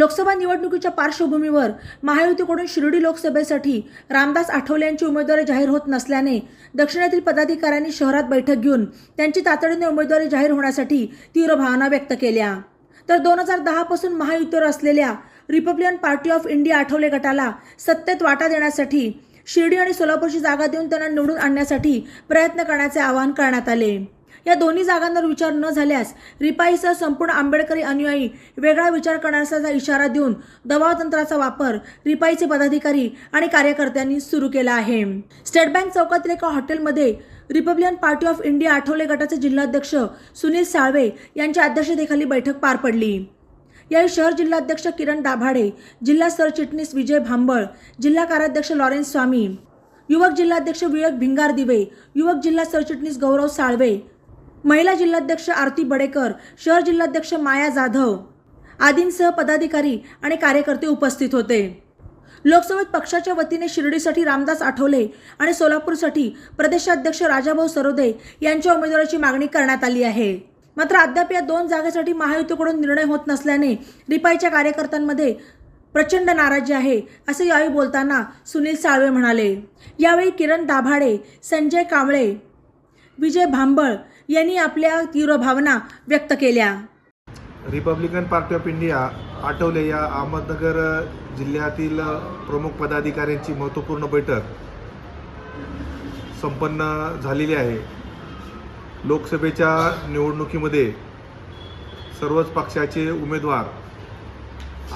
लोकसभा निवडणुकीच्या पार्श्वभूमीवर महायुतीकडून शिर्डी लोकसभेसाठी रामदास आठवले यांची उमेदवारी जाहीर होत नसल्याने दक्षिणेतील पदाधिकाऱ्यांनी शहरात बैठक घेऊन त्यांची तातडीने उमेदवारी जाहीर होण्यासाठी तीव्र भावना व्यक्त केल्या. तर दोन हजार दहापासून महायुतीवर असलेल्या Republican Party of India Athawale गटाला सत्तेत वाटा देण्यासाठी शिर्डी आणि सोलापूरची जागा देऊन त्यांना निवडून आणण्यासाठी प्रयत्न करण्याचे आवाहन करण्यात आले. या दोन्ही जागांवर विचार न झाल्यास रिपाईसह संपूर्ण आंबेडकरी अनुयायी वेगळा विचार करण्याचा इशारा देऊन दबावतंत्राचा वापर रिपाईचे पदाधिकारी आणि कार्यकर्त्यांनी सुरू केला आहे. स्टेट बँक चौकातील एका हॉटेलमध्ये Republican Party of India Athawale गटाचे जिल्हाध्यक्ष सुनील साळवे यांच्या अध्यक्षतेखाली बैठक पार पडली. यावेळी शहर जिल्हाध्यक्ष किरण दाभाडे जिल्हा सरचिटणीस विजय भांबळ जिल्हा कार्याध्यक्ष लॉरेन्स स्वामी युवक जिल्हाध्यक्ष विवेक भिंगार दिवे युवक जिल्हा सरचिटणीस गौरव साळवे महिला जिल्हाध्यक्ष आरती बडेकर शहर जिल्हाध्यक्ष माया जाधव आदींसह पदाधिकारी आणि कार्यकर्ते उपस्थित होते. लोकसभेत पक्षाच्या वतीने शिर्डीसाठी रामदास आठवले आणि सोलापूरसाठी प्रदेशाध्यक्ष राजाभाऊ सरोदे यांच्या उमेदवाराची मागणी करण्यात आली आहे. मात्र अद्याप या दोन जागेसाठी महायुतीकडून निर्णय होत नसल्याने रिपाईच्या कार्यकर्त्यांमध्ये प्रचंड नाराजी आहे असे यावेळी बोलताना सुनील साळवे म्हणाले. यावेळी किरण दाभाडे संजय कांबळे विजय भांबळ यांनी आपल्या तीव्र भावना व्यक्त केल्या. Republican Party of India Athawale या अहमदनगर जिल्ह्यातील प्रमुख पदाधिकाऱ्यांची महत्त्वपूर्ण बैठक संपन्न झालेली आहे. लोकसभेच्या निवडणुकीमध्ये सर्वच पक्षाचे उमेदवार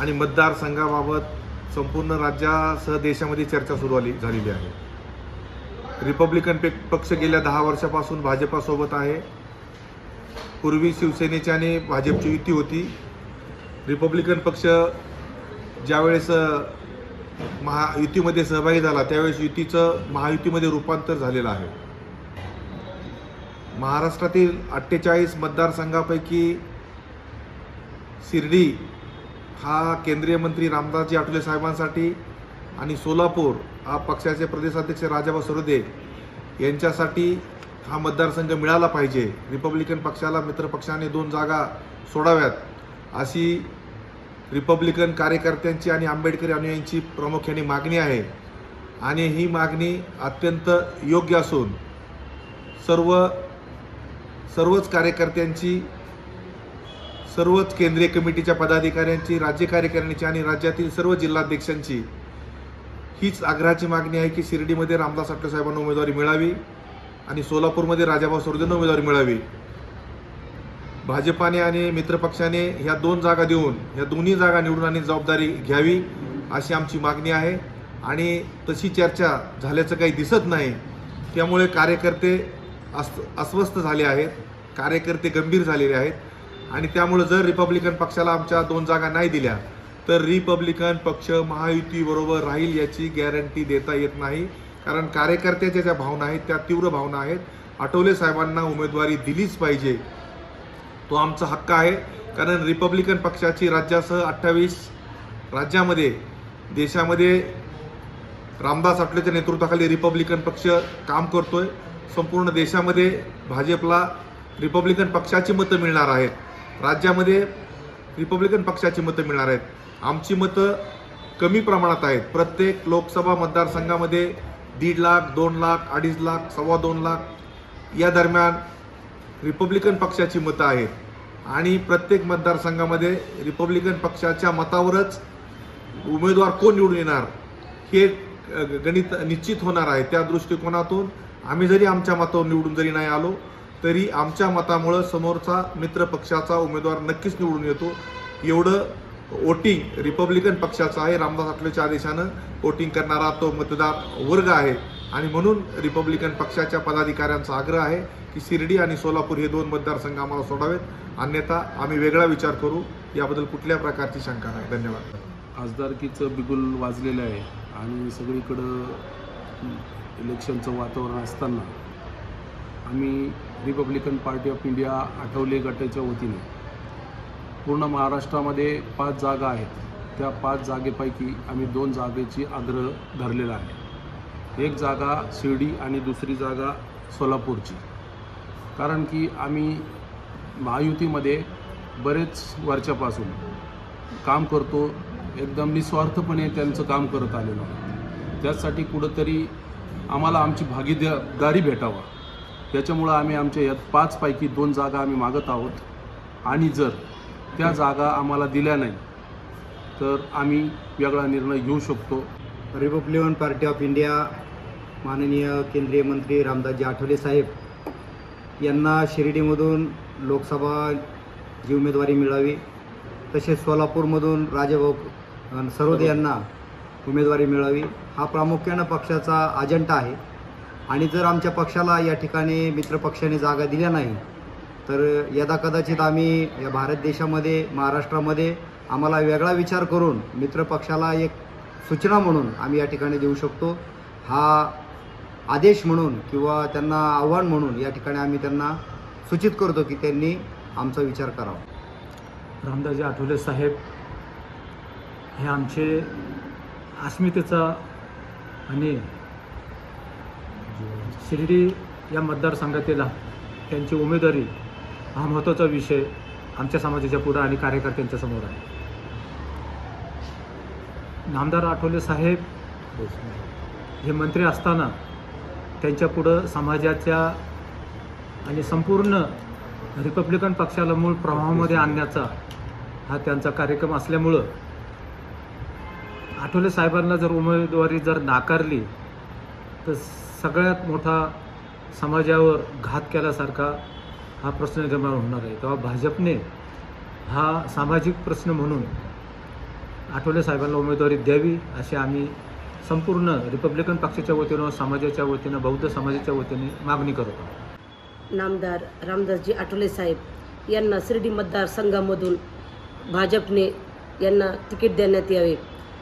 आणि मतदारसंघाबाबत संपूर्ण राज्यासह देशामध्ये चर्चा सुरू आली झालेली आहे. रिपब्लिकन पे पक्ष गेल्या दहा वर्षापासून भाजपासोबत आहे. पूर्वी शिवसेनेची आणि भाजपची युती होती. रिपब्लिकन पक्ष ज्यावेळेस महायुतीमध्ये महा युतीमध्ये सहभागी झाला त्यावेळेस युतीचं महायुतीमध्ये रूपांतर झालेलं आहे. महाराष्ट्रातील अठ्ठेचाळीस मतदारसंघापैकी शिर्डी हा केंद्रीय मंत्री रामदासजी आठवले साहेबांसाठी आणि सोलापूर हा पक्षाचे प्रदेशाध्यक्ष राजाभाऊ सरोदे यांच्यासाठी हा मतदारसंघ मिळाला पाहिजे. रिपब्लिकन पक्षाला मित्रपक्षाने दोन जागा सोडाव्यात. अशी रिपब्लिकन कार्यकर्त्यांची आणि आंबेडकरी अनुयायांची प्रामुख्याने मागणी आहे. आणि ही मागणी अत्यंत योग्य असून सर्व सर्वच कार्यकर्त्यांची सर्वच केंद्रीय कमिटीच्या पदाधिकाऱ्यांची राज्य कार्यकारिणीची आणि राज्यातील सर्व जिल्हाध्यक्षांची हीच आग्रहाची मागणी आहे की शिर्डीमध्ये रामदास आठवले साहेबांना उमेदवारी मिळावी आणि सोलापूरमध्ये राजाभाऊ सरोदेंना उमेदवारी मिळावी. भाजपाने आणि मित्रपक्षाने ह्या दोन जागा देऊन ह्या दोन्ही जागा निवडून आणि जबाबदारी घ्यावी अशी आमची मागणी आहे. आणि तशी चर्चा झाल्याचं काही दिसत नाही. त्यामुळे कार्यकर्ते अस अस्वस्थ झाले आहेत. कार्यकर्ते गंभीर झालेले आहेत. आणि त्यामुळे जर रिपब्लिकन पक्षाला आमच्या दोन जागा नाही दिल्या तर रिपब्लिकन पक्ष महायुतीबरोबर राहील याची गॅरंटी देता येत नाही. कारण कार्यकर्त्याच्या ज्या भावना आहेत त्या तीव्र भावना आहेत. आठवले साहेबांना उमेदवारी दिलीच पाहिजे. तो आमचा हक्क आहे. कारण रिपब्लिकन पक्षाची राज्यासह अठ्ठावीस राज्यामध्ये देशामध्ये रामदास आठवलेच्या नेतृत्वाखाली रिपब्लिकन पक्ष काम करतोय. संपूर्ण देशामध्ये भाजपला रिपब्लिकन पक्षाची मतं मिळणार आहेत. राज्यामध्ये रिपब्लिकन पक्षाची मतं मिळणार आहेत. आमची मतं कमी प्रमाणात आहेत. प्रत्येक लोकसभा मतदारसंघामध्ये दीड लाख दोन लाख अडीच लाख सव्वा दोन लाख या दरम्यान रिपब्लिकन पक्षाची मतं आहेत. आणि प्रत्येक मतदारसंघामध्ये रिपब्लिकन पक्षाच्या मतावरच उमेदवार कोण निवडून येणार हे गणित निश्चित होणार आहे त्या दृष्टिकोनातून. आम्ही जरी आमच्या मतावर निवडून जरी नाही आलो तरी आमच्या मतामुळं समोरचा मित्र पक्षाचा उमेदवार नक्कीच निवडून येतो. एवढं वोटिंग रिपब्लिकन पक्षाचं आहे. रामदास आठवलेच्या आदेशानं वोटिंग करणारा तो मतदार वर्ग आहे. आणि म्हणून रिपब्लिकन पक्षाच्या पदाधिकाऱ्यांचा आग्रह आहे की शिर्डी आणि सोलापूर हे दोन मतदारसंघ आम्हाला सोडावेत. अन्यथा आम्ही वेगळा विचार करू. याबद्दल कुठल्या प्रकारची शंका नाही. धन्यवाद. खासदारकीचं बिगुल वाजलेलं आहे. आणि सगळीकडं इलेक्शनचं वातावरण असताना आम्ही Republican Party of India Athawale गटाच्या वतीने पूर्ण महाराष्ट्रामध्ये पाच जागा आहेत. त्या पाच जागेपैकी आम्ही दोन जागेची आग्रह धरलेला आहे. एक जागा शिर्डी आणि दुसरी जागा सोलापूरची. कारण की आम्ही महायुतीमध्ये बरेच वर्षापासून काम करतो. एकदम निस्वार्थपणे त्यांचं काम करत आलेलो आहे. त्यासाठी कुठंतरी आम्हाला आमची भागीदारी भेटावा. त्याच्यामुळं आम्ही आमच्या यात पाचपैकी दोन जागा आम्ही मागत आहोत. आणि जर त्या जागा आम्हाला दिल्या नाही. तर आम्ही वेगळा निर्णय घेऊ शकतो. रिपब्लिकन पार्टी ऑफ इंडिया माननीय केंद्रीय मंत्री रामदासजी आठवले साहेब यांना शिर्डीमधून लोकसभा जी उमेदवारी मिळावी तसेच सोलापूरमधून राजाभाऊ सरोदे यांना उमेदवारी मिळावी हा प्रामुख्यानं पक्षाचा अजेंडा आहे. आणि जर आमच्या पक्षाला या ठिकाणी मित्रपक्षाने जागा दिल्या नाही तर यदा कदाचित आम्ही या भारत देशामध्ये महाराष्ट्रामध्ये आम्हाला वेगळा विचार करून मित्रपक्षाला एक सूचना म्हणून आम्ही या ठिकाणी देऊ शकतो. हा आदेश म्हणून किंवा त्यांना आव्हान म्हणून या ठिकाणी आम्ही त्यांना सूचित करतो की त्यांनी आमचा विचार करावा. रामदासजी आठवले साहेब हे आमचे अस्मितेचा आणि शिर्डी या मतदारसंघातील त्यांची उमेदवारी हा महत्त्वाचा विषय आमच्या समाजाच्या पुढं आणि कार्यकर्त्यांच्या समोर आहे. नामदार आठवले साहेब हे मंत्री असताना त्यांच्या पुढं समाजाच्या आणि संपूर्ण रिपब्लिकन पक्षाला मूळ प्रवाहामध्ये आणण्याचा हा त्यांचा कार्यक्रम असल्यामुळं आठवले साहेबांना जर उमेदवारी जर नाकारली तर सगळ्यात मोठा समाजावर घात केल्यासारखा हा प्रश्न निर्माण होणार आहे. तेव्हा भाजपने हा सामाजिक प्रश्न म्हणून आठवले साहेबांना उमेदवारी द्यावी अशी आम्ही संपूर्ण रिपब्लिकन पक्षाच्या वतीनं समाजाच्या वतीनं बौद्ध समाजाच्या वतीने मागणी करत आहोत. नामदार रामदासजी आठवले साहेब यांना शिर्डी मतदारसंघामधून भाजपने यांना तिकीट देण्यात यावे.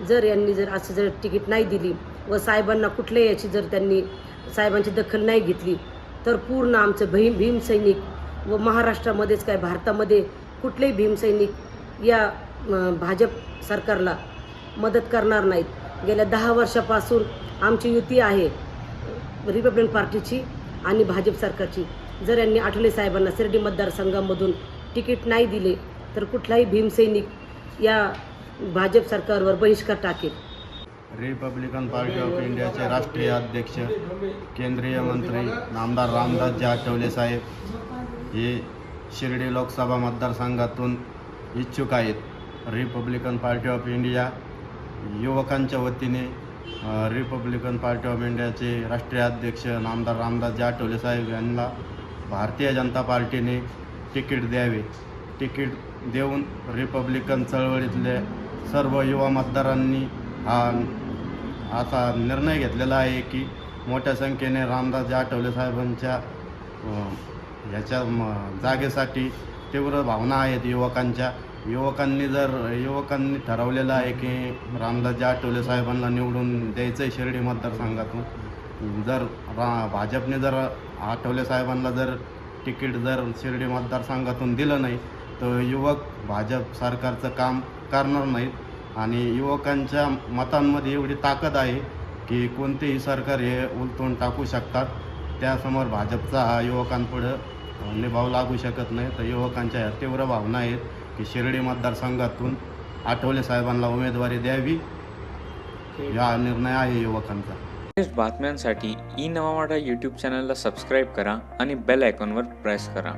जर यांनी जर असं जर तिकीट नाही दिली व साहेबांना कुठल्याही याची जर त्यांनी साहेबांची दखल नाही घेतली तर पूर्ण आमचं भीम भीमसैनिक व महाराष्ट्रामध्येच काय भारतामध्ये कुठलेही भीमसैनिक या भाजप सरकारला मदत करणार नाहीत. गेल्या दहा वर्षापासून आमची युती आहे रिपब्लिकन पार्टीची आणि भाजप सरकारची. जर यांनी आठवले साहेबांना शिर्डी मतदारसंघामधून तिकीट नाही दिले तर कुठलाही भीमसैनिक या भाजप सरकारवर बहिष्कार टाकेल. रिपब्लिकन पार्टी ऑफ इंडियाचे राष्ट्रीय अध्यक्ष केंद्रीय मंत्री नामदार रामदासजी आठवले साहेब. हे शिर्डी लोकसभा मतदारसंघातून इच्छुक आहेत. रिपब्लिकन पार्टी ऑफ इंडिया युवकांच्या वतीने रिपब्लिकन पार्टी ऑफ इंडियाचे राष्ट्रीय अध्यक्ष नामदार रामदासजी आठवले साहेब यांना भारतीय जनता पार्टीने तिकीट द्यावे. तिकीट देऊन रिपब्लिकन चळवळीतले सर्व युवा मतदारांनी हा असा निर्णय घेतलेला आहे की मोठ्या संख्येने रामदासजी आठवले साहेबांच्या ह्याच्या म, जागेसाठी तीव्र भावना आहेत युवकांच्या. युवकांनी जर युवकांनी ठरवलेलं आहे की रामदासजी आठवले साहेबांना निवडून द्यायचं आहे शिर्डी मतदारसंघातून. जर रा भाजपने जर आठवले साहेबांना जर तिकीट जर शिर्डी मतदारसंघातून दिलं नाही तर युवक भाजप सरकारचं काम करणार नाहीत. आणि युवकांच्या मतांमध्ये एवढी ताकद आहे की कोणतेही सरकार हे उलटून टाकू शकतात. त्यासमोर भाजपचा हा युवकांपुढं म्हणजे निभाव लागू शकत नाही. तर युवकांच्या ह्या तीव्र भावना आहेत की शिर्डी मतदारसंघातून आठवले साहेबांना उमेदवारी द्यावी. हा निर्णय आहे युवकांचा. लेटेस्ट बातम्यांसाठी ई नवावाडा यूट्यूब चॅनलला सबस्क्राईब करा आणि बेल आयकॉनवर प्रेस करा.